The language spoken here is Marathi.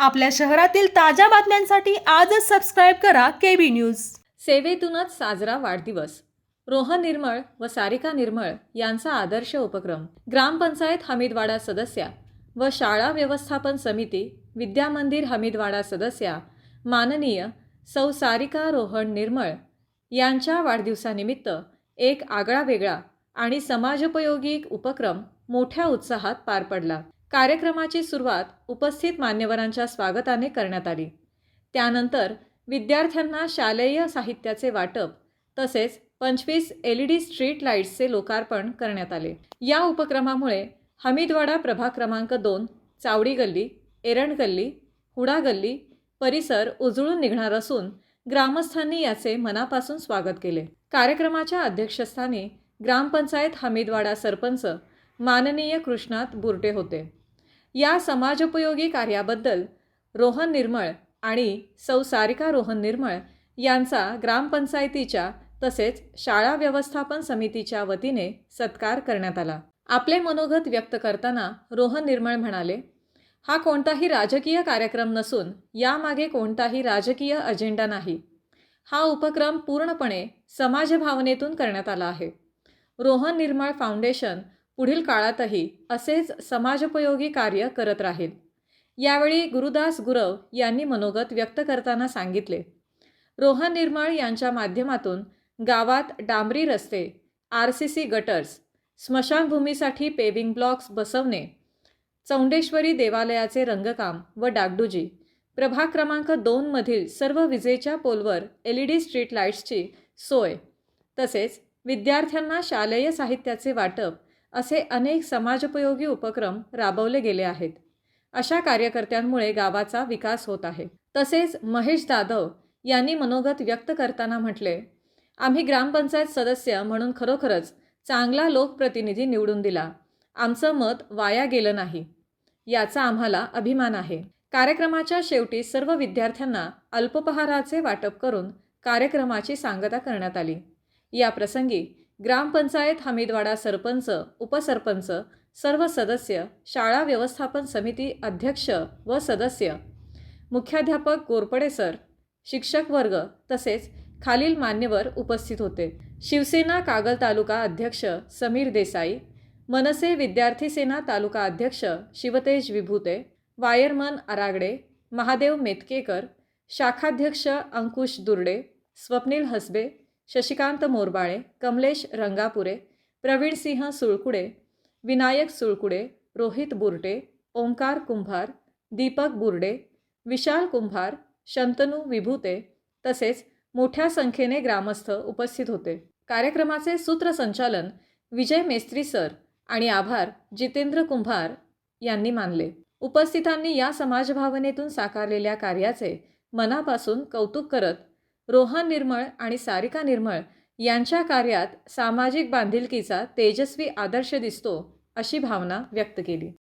आपल्या शहरातील ताज्या बातम्यांसाठी आजच सबस्क्राईब करा केबी न्यूज सेवेतूनच साजरा वाढदिवस. रोहन निर्मळ व सारिका निर्मळ यांचा आदर्श उपक्रम. ग्रामपंचायत हमीदवाडा सदस्या व शाळा व्यवस्थापन समिती विद्यामंदिर हमीदवाडा सदस्या माननीय सौ सारिका रोहन निर्मळ यांच्या वाढदिवसानिमित्त एक आगळा वेगळा आणि समाजोपयोगी उपक्रम मोठ्या उत्साहात पार पडला. कार्यक्रमाची सुरुवात उपस्थित मान्यवरांच्या स्वागताने करण्यात आली. त्यानंतर विद्यार्थ्यांना शालेय साहित्याचे वाटप तसेच पंचवीस एल ई डी स्ट्रीट लाईट्सचे लोकार्पण करण्यात आले. या उपक्रमामुळे हमीदवाडा प्रभाग क्रमांक दोन चावडी गल्ली एरंड गल्ली हुडा गल्ली परिसर उजळून निघणार असून ग्रामस्थांनी याचे मनापासून स्वागत केले. कार्यक्रमाच्या अध्यक्षस्थानी ग्रामपंचायत हमीदवाडा सरपंच माननीय कृष्णात बुरटे होते. या समाजोपयोगी कार्याबद्दल रोहन निर्मळ आणि सौ सारिका रोहन निर्मळ यांचा ग्रामपंचायतीच्या तसेच शाळा व्यवस्थापन समितीच्या वतीने सत्कार करण्यात आला. आपले मनोगत व्यक्त करताना रोहन निर्मळ म्हणाले हा कोणताही राजकीय कार्यक्रम नसून यामागे कोणताही राजकीय अजेंडा नाही. हा उपक्रम पूर्णपणे समाजभावनेतून करण्यात आला आहे. रोहन निर्मळ फाउंडेशन पुढील काळातही असेच समाजोपयोगी कार्य करत राहील. यावेळी गुरुदास गुरव यांनी मनोगत व्यक्त करताना सांगितले. रोहन निर्मळ यांच्या माध्यमातून गावात डांबरी रस्ते आर सी सी गटर्स स्मशानभूमीसाठी पेविंग ब्लॉक्स बसवणे चौंडेश्वरी देवालयाचे रंगकाम व डागडुजी प्रभाग क्रमांक दोनमधील सर्व विजेच्या पोलवर एल ई डी स्ट्रीट लाईट्सची सोय तसेच विद्यार्थ्यांना शालेय साहित्याचे वाटप असे अनेक समाजोपयोगी उपक्रम राबवले गेले आहेत. अशा कार्यकर्त्यांमुळे गावाचा विकास होत आहे. तसेच महेश जाधव यांनी मनोगत व्यक्त करताना म्हटले आम्ही ग्रामपंचायत सदस्य म्हणून खरोखरच चांगला लोकप्रतिनिधी निवडून दिला. आमचं मत वाया गेलं नाही. याचा आम्हाला अभिमान आहे. कार्यक्रमाच्या शेवटी सर्व विद्यार्थ्यांना अल्पोपहाराचे वाटप करून कार्यक्रमाची सांगता करण्यात आली. या प्रसंगी ग्रामपंचायत हमीदवाडा सरपंच उपसरपंच सर्व सदस्य शाळा व्यवस्थापन समिती अध्यक्ष व सदस्य मुख्याध्यापक गोरपडे सर शिक्षक वर्ग तसेच खालील मान्यवर उपस्थित होते. शिवसेना कागल तालुका अध्यक्ष समीर देसाई मनसे विद्यार्थी सेना तालुका अध्यक्ष शिवतेज विभूते वायरमन आरागडे महादेव मेतकेकर शाखाध्यक्ष अंकुश दुर्डे स्वप्नील हसबे शशिकांत मोरबाळे कमलेश रंगापुरे प्रवीणसिंह सुळकुडे विनायक सुळकुडे रोहित बुर्टे ओंकार कुंभार दीपक बुर्डे विशाल कुंभार शंतनू विभूते तसेच मोठ्या संख्येने ग्रामस्थ उपस्थित होते. कार्यक्रमाचे सूत्रसंचालन विजय मेस्त्री सर आणि आभार जितेंद्र कुंभार यांनी मानले. उपस्थितांनी या समाजभावनेतून साकारलेल्या कार्याचे मनापासून कौतुक करत रोहन निर्मळ आणि सारिका निर्मळ यांच्या कार्यात सामाजिक बांधिलकीचा तेजस्वी आदर्श दिसतो अशी भावना व्यक्त केली.